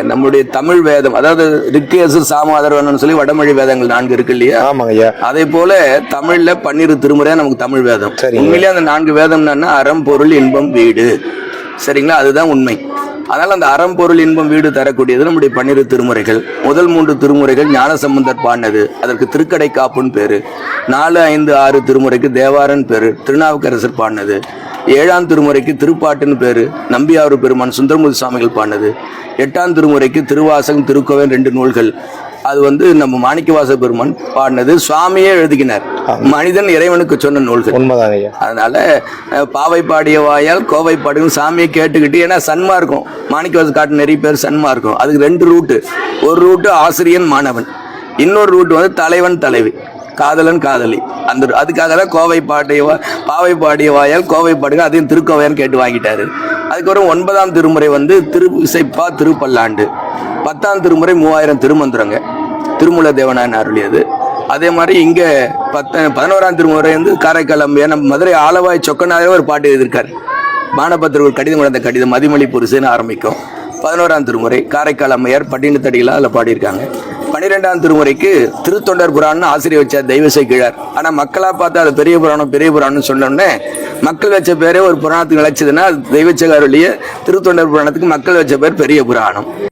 நம்முடைய தமிழ் வேதம் அதாவது ரிக்கேசு சாமாதரவன் சொல்லி வடமொழி வேதங்கள் நான்கு இருக்கு இல்லையா? ஆமாங்க ஐயா. அதே போல தமிழ்ல பன்னிரு திருமுறையா நமக்கு தமிழ் வேதம். சரிங்க. உண்மையிலேயே அந்த நான்கு வேதம் அறம் பொருள் இன்பம் வீடு. சரிங்களா? அதுதான் உண்மை. அதனால அந்த அறம் பொருள் இன்பம் வீடு தரக்கூடியது நம்முடைய பன்னிரு திருமுறைகள். முதல் மூன்று திருமுறைகள் ஞானசம்பந்தர் பாடினது. அதற்கு திருக்கடை காப்புன்னு பேரு. நாலு ஐந்து ஆறு திருமுறைக்கு தேவாரன் பேரு. திருநாவுக்கரசர் பாடினது. ஏழாம் திருமுறைக்கு திருப்பாட்டுன்னு பேரு. நம்பியாறு பெருமான் சுந்தரமூர்த்தி சுவாமிகள் பாடினது. எட்டாம் திருமுறைக்கு திருவாசகம் திருக்கோவன் ரெண்டு நூல்கள். அது வந்து நம்ம மாணிக்கவாச பெருமான் பாடினது. சுவாமியே எழுதுகினார் மனிதன் இறைவனுக்கு சொன்ன நூல்கள். உண்மைதாங்க ஐயா. அதனால பாவை பாடிய வாயால் கோவை பாடுங்க சாமியை கேட்டுக்கிட்டு ஏன்னா சன்மா இருக்கும். மாணிக்கவாச காட்டு நிறைய பேர் சன்மா இருக்கும். அதுக்கு ரெண்டு ரூட்டு ஒரு ரூட்டு ஆசிரியன் மாணவன். இன்னொரு ரூட் வந்து தலைவன் தலைவி. காதலன் காதலி. அந்த அதுக்காக தான் கோவை பாடிய வா- பாவை பாடிய வாயால் கோவை பாடுங்க அதையும் திருக்கோவையான்னு கேட்டு வாங்கிட்டாரு. அதுக்கப்புறம் ஒன்பதாம் திருமுறை வந்து திரு இசைப்பா திருப்பல்லாண்டு. பத்தாம் திருமுறை மூவாயிரம் திருமந்திரங்க. திருமூல தேவனான் அருளியது. அதே மாதிரி இங்கே பத்த பதினோராம் திருமுறை வந்து காரைக்கால் அம்மையார் நம்ம மதுரை ஆலவாய் சொக்கநாதரே ஒரு பாட்டு எழுதியிருக்காரு. பானபத்திரர்கள் கடிதம் நடந்த கடிதம் மதிமொழி புருஷன்னு ஆரம்பிக்கும். பதினோராம் திருமுறை காரைக்கால் அம்மையார் பட்டினத்தடிகளாக அதில் பாடியிருக்காங்க. பன்னிரெண்டாம் திருமுறைக்கு திருத்தொண்டர் புராணம்னு ஆசிரியர் வச்சார் தெய்வசை கிழார். ஆனால் மக்களாக பார்த்தா அது பெரிய புராணம் பெரிய புராணம்னு சொன்னோடனே மக்கள் வச்ச பேரே ஒரு புராணத்துக்கு நிலச்சதுன்னா அது தெய்வச்சகாருடைய திருத்தொண்டர் புராணத்துக்கு மக்கள் வச்ச பேர் பெரிய புராணம்.